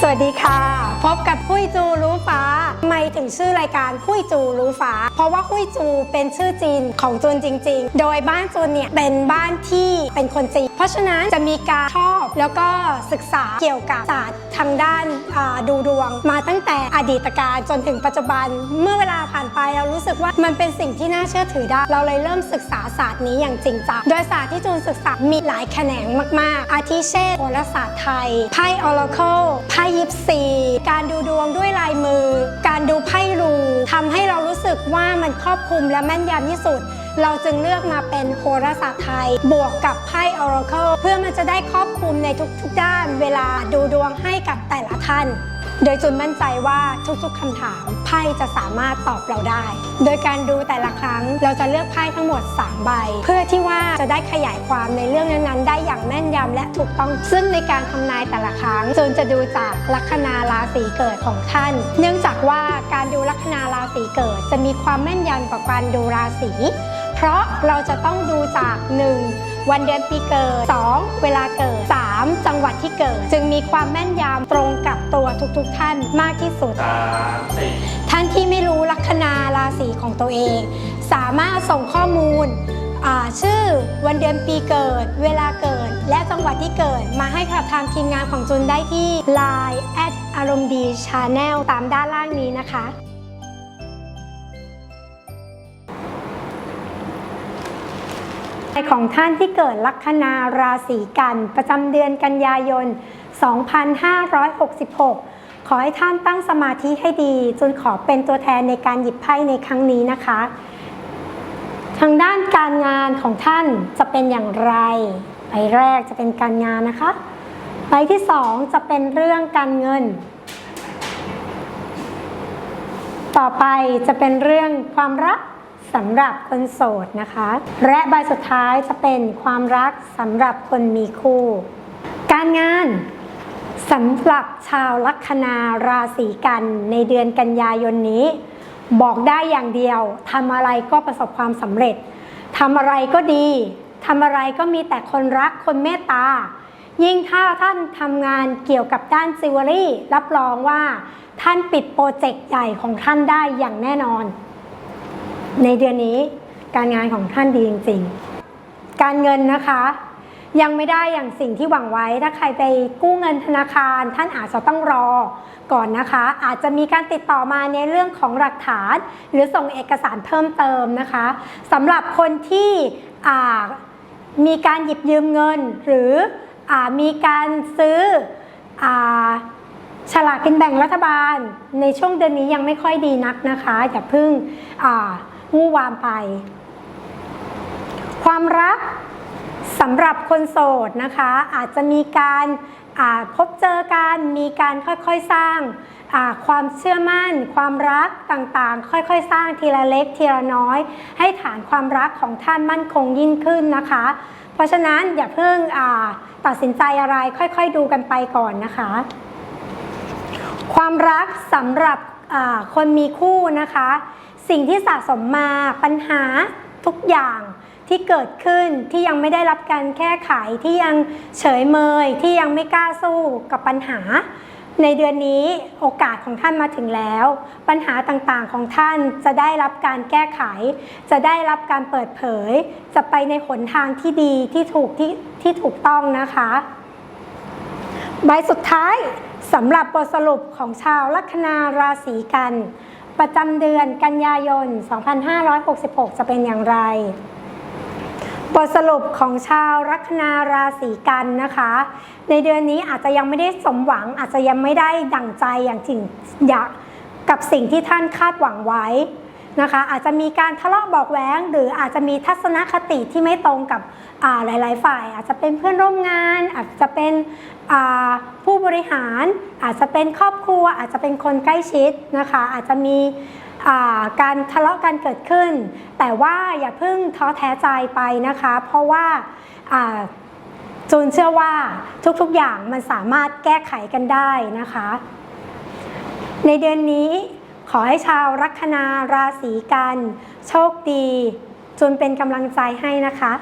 สวัสดีค่ะ พบกับหุ้ยจูรู้ฟ้าทำไมถึงชื่อรายการหุ้ยจูรู้ฟ้า เพราะว่าหุ้ยจูเป็นชื่อจีนของจูนจริง ๆ โดยบ้านจูนเนี่ยเป็นบ้านที่เป็นคนจีน เพราะฉะนั้นจะมีการชอบแล้วก็ศึกษาเกี่ยวกับศาสตร์ทางด้าน ดูดวง มาตั้งแต่อดีตการจนถึงปัจจุบัน เมื่อเวลาผ่านไปเรารู้สึกว่ามันเป็นสิ่งที่น่าเชื่อถือได้ เราเลยเริ่มศึกษาศาสตร์นี้อย่างจริงจัง โดยศาสตร์ที่จูนศึกษา มีหลายแขนงมาก ๆ อาทิเช่นโหราศาสตร์ไทย ไพ่ออราเคิล ไพ่ยิปซี การดูดวงด้วยลายมือ การดูไพ่รูทำให้เรารู้สึกว่ามันครอบคลุมและแม่นยำที่สุดเราจึงเลือกมาเป็นโหราศาสตร์ไทย บวกกับไพ่ออราเคิลเพื่อมันจะได้ครอบคลุมในทุกๆด้านเวลาดูดวงให้กับแต่ละท่าน โดยจุนมั่นใจว่าทุกๆคำถามไพ่จะสามารถตอบเราได้ โดยการดูแต่ละครั้งเราจะเลือกไพ่ทั้งหมด 3 ใบ เพื่อที่ว่าจะได้ขยายความในเรื่องนั้นๆ ได้อย่างแม่นยำและถูกต้อง ซึ่งในการทำนายแต่ละครั้งจุนจะดูจากลัคนาราศีเกิดของท่าน เนื่องจากว่าการดูลัคนาราศีเกิด จะมีความแม่นยำกว่าการดูราศีเพราะเราจะต้องดูจาก 1. วันเดือนปีเกิด 2. เวลาเกิด 3. จังหวัดที่เกิด จึงมีความแม่น ตรงกับตัวทุกๆท่านมากที่สุดสามสี่ท่านที่ไม่รู้ลัคนาราศีของตัวเอง สามารถส่งข้อมูลอ่าชื่อวันเดือนปีเกิด เวลาเกิด และจังหวัดที่เกิดมาให้กับทางทีมงานของจุนได้ที่ Line แอดอารมณ์ดีชาแนลตามด้านล่างนี้นะคะ ของท่านที่เกิดลัคนาราศีกัน ประจำเดือนกันยายน 2566 ขอให้ท่านตั้งสมาธิให้ดีจนขอเป็นตัวแทนในการหยิบไพ่ในครั้งนี้นะคะ ทางด้านการงานของท่านจะเป็นอย่างไร ใบแรกจะเป็นการงานนะคะ ใบที่สองจะเป็นเรื่องการเงิน ต่อไปจะเป็นเรื่องความรักสำหรับคนโสดนะคะ และใบสุดท้ายจะเป็นความรักสำหรับคนมีคู่ การงาน สำหรับชาวลัคนาราศีกันในเดือนกันยายนนี้ บอกได้อย่างเดียวทำอะไรก็ประสบความสำเร็จทำอะไรก็ดีทำอะไรก็มีแต่คนรักคนเมตตา ยิ่งถ้าท่านทำงานเกี่ยวกับด้านจิวเวลรี่ รับรองว่าท่านปิดโปรเจกต์ใหญ่ของท่านได้อย่างแน่นอน ในเดือนนี้การงานของท่านดีจริงๆ การเงินนะคะ ยังไม่ได้อย่างสิ่งที่หวังไว้ ถ้าใครไปกู้เงินธนาคาร ท่านอาจจะต้องรอก่อนนะคะ อาจจะมีการติดต่อมาในเรื่องของหลักฐาน หรือส่งเอกสารเพิ่มเติมนะคะสำหรับคนที่มีการหยิบยืมเงิน หรืออมีการซื้ออฉลากกินแบ่งรัฐบาล ในช่วงเดือนนี้ยังไม่ค่อยดีนักนะคะอย่าเพิ่งอ่าวู่วามไป ความรักำหรับคนโสดนะคะ อาจจะมีการาพบเจอกันมีการค่อยๆสร้างาความเชื่อมั่น ความรักต่างๆ ค่อยๆ สร้างทีละเล็กทีละน้อย ให้ฐานความรักของท่านมั่นคงยิ่งขึ้นนะคะ เพราะฉะนั้นอย่าเพิ่งตัดสินใจอะไรค่อยๆดูกันไปก่อนนะคะ ความรักสำหรับคนมีคู่นะคะ สิ่งที่สะสมมาปัญหาทุกอย่าง ที่เกิดขึ้นที่ยังไม่ได้รับการแก้ไขที่ยังเฉยเมย ที่ยังไม่กล้าสู้กับปัญหา ในเดือนนี้โอกาสของท่านมาถึงแล้ว ปัญหาต่างๆของท่านจะได้รับการแก้ไข จะได้รับการเปิดเผย จะไปในหนทางที่ดีที่ถูกที่ที่ถูกต้องนะคะ ใบสุดท้ายสำหรับบทสรุปของชาวลัคนาราศีกัน ประจำเดือนกันยายน 2566 จะเป็นอย่างไร บทสรุปของชาวลัคนาราศีกันนะคะ ในเดือนนี้อาจจะยังไม่ได้สมหวัง อาจจะยังไม่ได้ดั่งใจอย่างจริงอยากกับสิ่งที่ท่านคาดหวังไว้นะคะ อาจจะมีการทะเลาะบอกแว้ง หรืออาจจะมีทัศนคติที่ไม่ตรงกับอ่าหลาย ๆ ฝ่าย อาจจะเป็นเพื่อนร่วมงาน อาจจะเป็นผู้บริหาร อาจจะเป็นครอบครัว อาจจะเป็นคนใกล้ชิดนะคะ อาจจะมี การทะเลาะกันเกิดขึ้น แต่ว่าอย่าเพิ่งท้อแท้ใจไปนะคะ เพราะว่าจูนเชื่อว่าทุกๆอย่างมันสามารถแก้ไขกันได้นะคะ ในเดือนนี้ขอให้ชาวลัคนาราศีกัน โชคดีจนเป็นกำลังใจให้นะคะ